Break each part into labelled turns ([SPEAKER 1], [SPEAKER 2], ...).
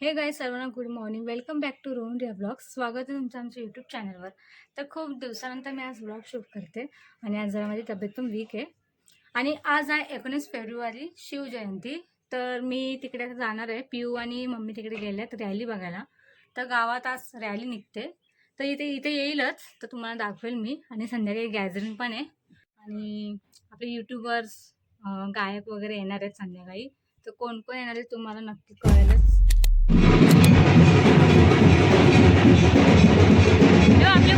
[SPEAKER 1] हे गाय सर्वांना good morning welcome back to Rohan Riya blog स्वागत आहे तुमचं आमच्या यूट्यूब चॅनलवर तर खूप दिवसानंतर मी आज ब्लॉग शूट करते आणि आज जरा माझी तब्येत पण वीक आहे. आणि आज आहे एकोणीस फेब्रुवारी शिवजयंती तर मी तिकडे जाणार आहे. पिऊ आणि मम्मी तिकडे गेल्या तर रॅली बघायला. तर गावात आज रॅली निघते. तर इथे इथे येईलच. तर तुम्हाला दाखवेल मी. आणि संध्याकाळी गॅदरिंग पण आहे. आणि आपले यूट्यूबर्स गायक वगैरे येणार आहेत संध्याकाळी. तर कोण कोण येणार आहे तुम्हाला नक्की कळेलच. ठेव आपले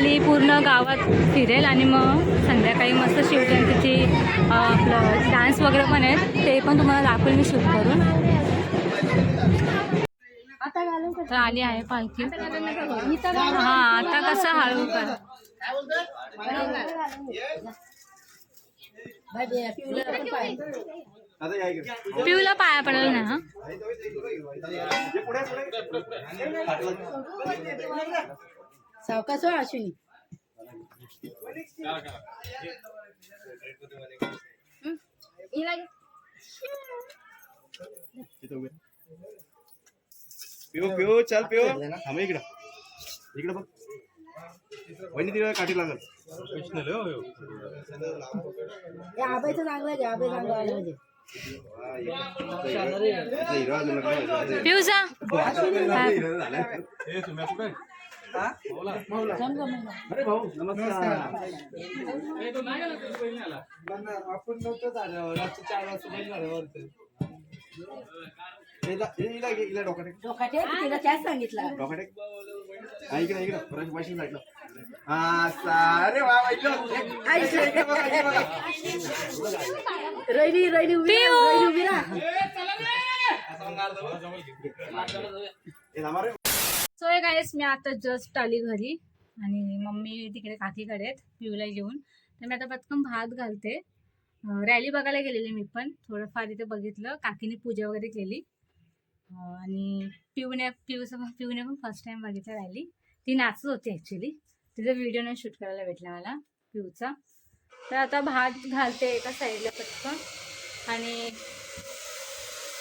[SPEAKER 1] तर पूर्ण गावात फिरेल आणि मग संध्याकाळी मस्त शिवजयंतीची आपलं डान्स वगैरे पण आहेत ते पण तुम्हाला दाखवेल मी शूट करून. आली आहे पालखी. हा आता कसं हळू कर. पिऊला पाया पडेल ना हा?
[SPEAKER 2] सावकाश हो अश्विनी.
[SPEAKER 3] पिऊ पिऊ चल पिऊ थांब इकडं. इकडं बघ. वहिनी तिला काठी लागल.
[SPEAKER 2] हे आबाईचं चांगलं आहे आबाई चांगलं आलं म्हणजे
[SPEAKER 3] हिरो अरे भाऊ नमस्कार
[SPEAKER 4] आपण नव्हतं झालं रात्री चार वाजता बंद झालं वरती
[SPEAKER 3] हिला हिला घे, हिला डोक्यात एक.
[SPEAKER 2] डोकाटे तिला त्याच सांगितलं
[SPEAKER 3] डोक्यात एक. हा, इकडे इकडे परत हा सा- अरे वा.
[SPEAKER 2] रैनी रैनी उभी राहा.
[SPEAKER 3] हे
[SPEAKER 1] गायस मी आता जस्ट आली घरी आणि मम्मी तिकडे काकीकडे आहेत पिऊला घेऊन. तर मी आता पटकन भात घालते. रॅली बघायला गेलेली मी पण. थोडंफार इथे बघितलं. काकीने पूजा वगैरे केली. आणि पिऊने पिऊचं पिऊने पण फर्स्ट टाइम बघितलं रॅली ती नाचत होती ॲक्च्युली तिचा व्हिडिओ नाही शूट करायला भेटला मला पिऊचा. तर आता भात घालते एका साईडला पटकन. आणि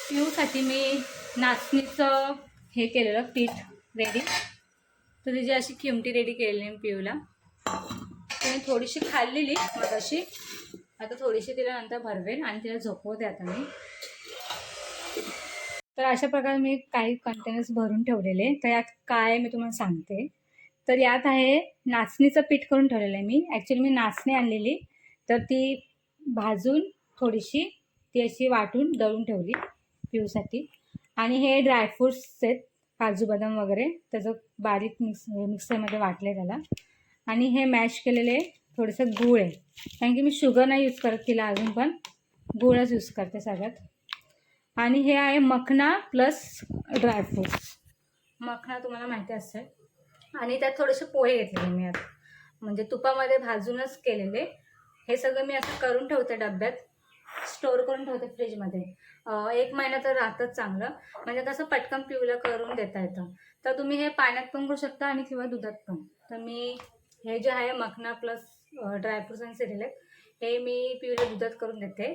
[SPEAKER 1] पिऊसाठी मी नाचणीचं हे केलेलं पीठ. रेडी तर तिची अशी किमटी रेडी केलेली मी पिऊला. तिने थोडीशी खाल्लेली मग अशी आता थोडीशी तिला नंतर भरवेल आणि तिला झोपवते आता मी. तर अशा प्रकारे मी काही कंटेनर्स भरून ठेवलेले तर यात काय आहे मी तुम्हाला सांगते. तर यात आहे नाचणीचं पीठ करून ठेवलेलं आहे मी. ॲक्च्युली मी नाचणी आणलेली. तर ती भाजून थोडीशी ती अशी वाटून दळून ठेवली पिऊसाठी. आणि हे ड्रायफ्रुट्स आहेत. काजू बदाम वगैरे त्याचं बारीक मिक्स मिक्सरमध्ये वाटले त्याला. आणि हे मॅश केलेले थोडंसं गूळ. आहे कारण की मी शुगर नाही यूज करत तिला अजून पण. गूळच यूज करते सगळ्यात. आणि हे आहे मखना प्लस ड्रायफ्रूट्स मखना तुम्हाला माहिती असेल. आणि त्यात थोडेसे पोहे घेतलेले मी आता. म्हणजे तुपामध्ये भाजूनच केलेले. हे सगळं मी असं करून ठेवते डब्यात. स्टोअर करून ठेवते फ्रीजमध्ये. एक महिना तर राहतच चांगलं. म्हणजे कसं पटकन पिवलं करून देता येतं. तर तुम्ही हे पाण्यात पण करू शकता आणि किंवा दुधात पण. तर मी हे जे आहे मखना प्लस ड्रायफ्रुट्स आणि सिरिलेक हे मी पिवलं दुधात करून देते.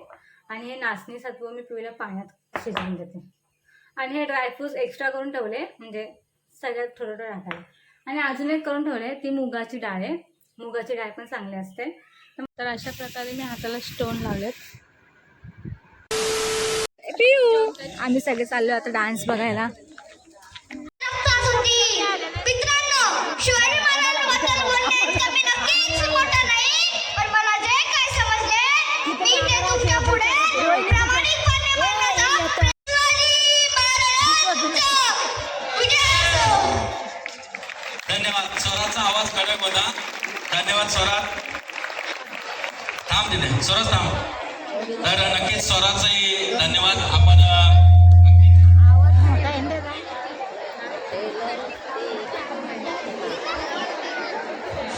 [SPEAKER 1] आणि हे नाचणी सत्व मी पिवलं पाण्यात शिजवून देते. आणि हे ड्रायफ्रुट्स एक्स्ट्रा करून ठेवले म्हणजे सगळ्यात थोडं थोडं टाकायला आणि अजून एक करून ठेवले ती मुगाची डाळ आहे. मुगाची डाळ पण चांगली असते. तर अशा प्रकारे मी हाताला स्टोन लावलेत पिऊ आम्ही सगळे चाललो आता डान्स बघायला.
[SPEAKER 5] मित्रांनो शिवाजी महाराजांबद्दल बोलण्यात मी नक्कीच मोठा नाही पण मला जे काय समजले मी ते तुमच्यापुढे प्रामाणिकपणे मांडणार. शिवाजी महाराजांचा विजय असो.
[SPEAKER 6] धन्यवाद. स्वराचा आवाज कडक होता. धन्यवाद स्वरात थांब दिले स्वराज थांब. तर नक्कीच स्वराचंही धन्यवाद. आपण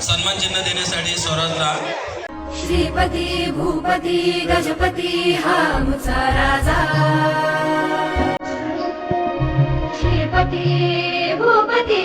[SPEAKER 6] सन्मान चिन्ह देण्यासाठी स्वराजला
[SPEAKER 7] श्रीपती भूपती गजपती हा मुचा राजा. श्रीपती भूपती